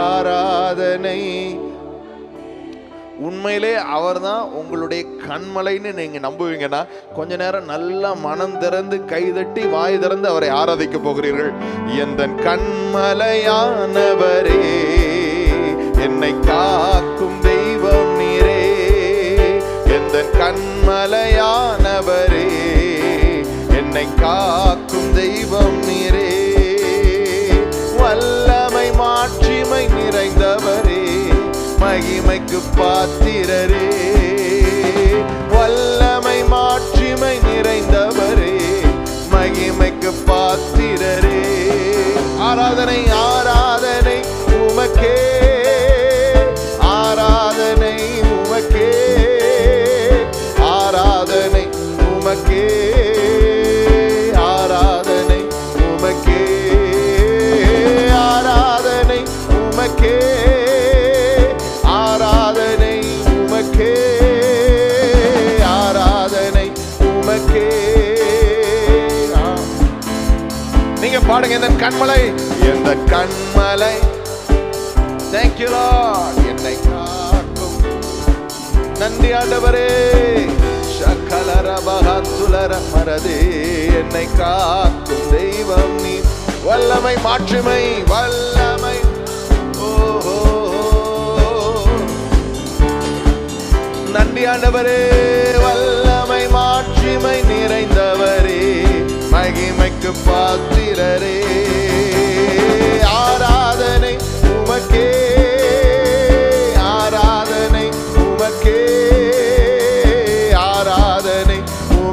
ஆராதனை. உண்மையிலே அவர் தான் உங்களுடைய கண்மலைன்னு நீங்க நம்புவீங்கன்னா கொஞ்ச நேரம் நல்லா மனம் திறந்து கைதட்டி வாய் திறந்து அவரை ஆராதிக்க போகிறீர்கள். எந்த கண்மலையானவரே என்னை காக்கும் தெய்வம் நீரே. எந்த கண்மலையானவரே என்னை காக்கும் தெய்வம் நீரே. நிறைந்தவரே மகிமைக்கு பாத்திரரே. வல்லமை மாட்சிமை நிறைந்தவரே மகிமைக்கு பாத்திரரே. ஆராதனை ஆராதனை உமக்கே. பாடுங்க இந்த கண்மலை. எந்த கண்மலை. தேங்க்யூ லார்ட் என்னை காக்கும். நன்றி ஆண்டவரே. சகலர மகத்துலர மரதே என்னை காக்கும் தெய்வம் நீ. வல்லமை மாட்சிமை வல்லமை. ஓஹோ. நன்றி ஆண்டவரே. வல்லமை மாட்சிமை நிறைந்தவரே. மகிமைக்கு பாத்திரரே.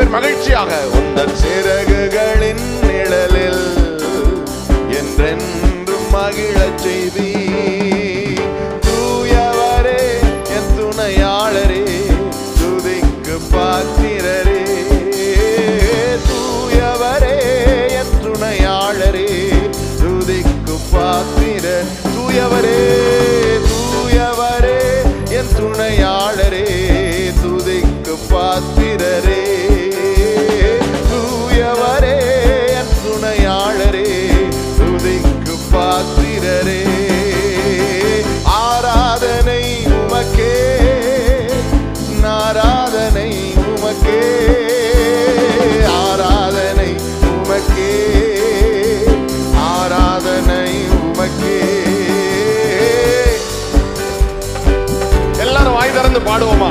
பேர் மகிழ்ச்சியாக. உந்தன் சிறகுகளின் நிழலில் என்றென்றும் மகிழச் செய்தி. தூயவரே என் துணையாளரே துதிக்கு பாத்திரரே. தூயவரே என் துணையாளரே துதிக்கு பாத்திர தூயவரே தூயவரே பாடுவோமா?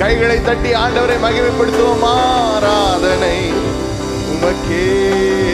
கைகளை தட்டி ஆண்டவரை மகிமைப்படுத்துவோம் ஆராதனை உமக்கே.